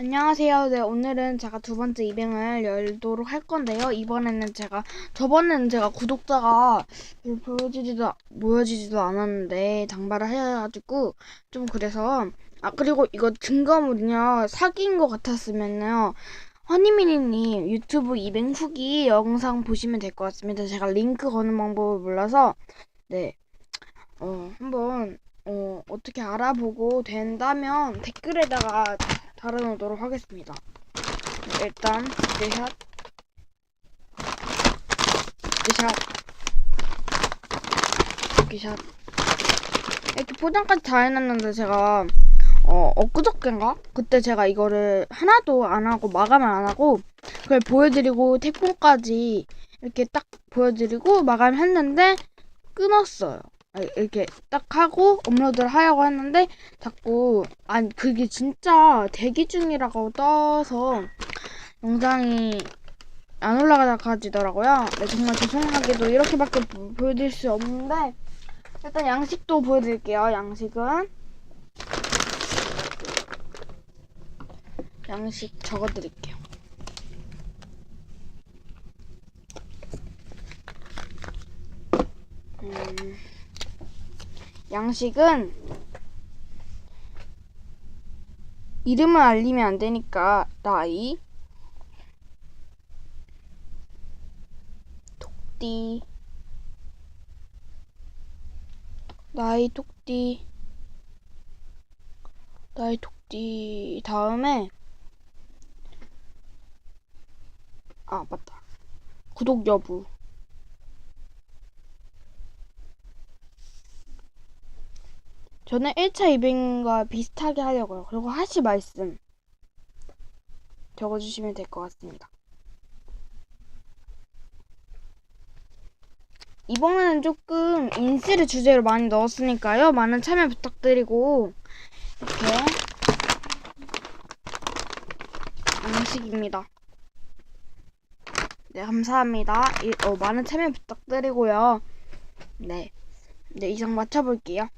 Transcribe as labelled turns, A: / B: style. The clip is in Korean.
A: 안녕하세요. 네, 오늘은 제가 두 번째 이벤을 열도록 할 건데요. 이번에는 제가, 저번에는 제가 구독자가 보여지지도, 보여지지도 않았는데, 당발을 해가지고, 좀 그래서, 아, 그리고 이거 증거물은요, 사기인 것 같았으면요, 허니미니님 유튜브 이벤 후기 영상 보시면 될 것 같습니다. 제가 링크 거는 방법을 몰라서, 네, 어, 한번, 어, 어떻게 알아보고 된다면 댓글에다가 달아놓도록 하겠습니다. 네, 일단 두개샷 두개샷 두개샷 이렇게 포장까지 다 해놨는데 제가 어 엊그저께인가 그때 제가 이거를 하나도 안 하고 마감을 안 하고 그걸 보여드리고 태풍까지 이렇게 딱 보여드리고 마감했는데 끊었어요. 아, 이렇게 딱 하고 업로드를 하려고 했는데 자꾸 아니 그게 진짜 대기 중이라고 떠서 영상이 안 올라가지더라고요. 네, 정말 죄송하게도 이렇게밖에 보- 보여드릴 수 없는데 일단 양식도 보여드릴게요. 양식은 양식 적어드릴게요. 음, 양식은 이름을 알리면 안 되니까 나이 톡띠 나이 톡띠 나이 톡띠. 다음에 아 맞다. 구독 여부 저는 1차 이벤과 비슷하게 하려고요. 그리고 하시 말씀 적어주시면 될 것 같습니다. 이번에는 조금 인시를 주제로 많이 넣었으니까요. 많은 참여 부탁드리고 이렇게 양식입니다. 네, 감사합니다. 이- 어, 많은 참여 부탁드리고요. 네, 네 이상 맞춰볼게요.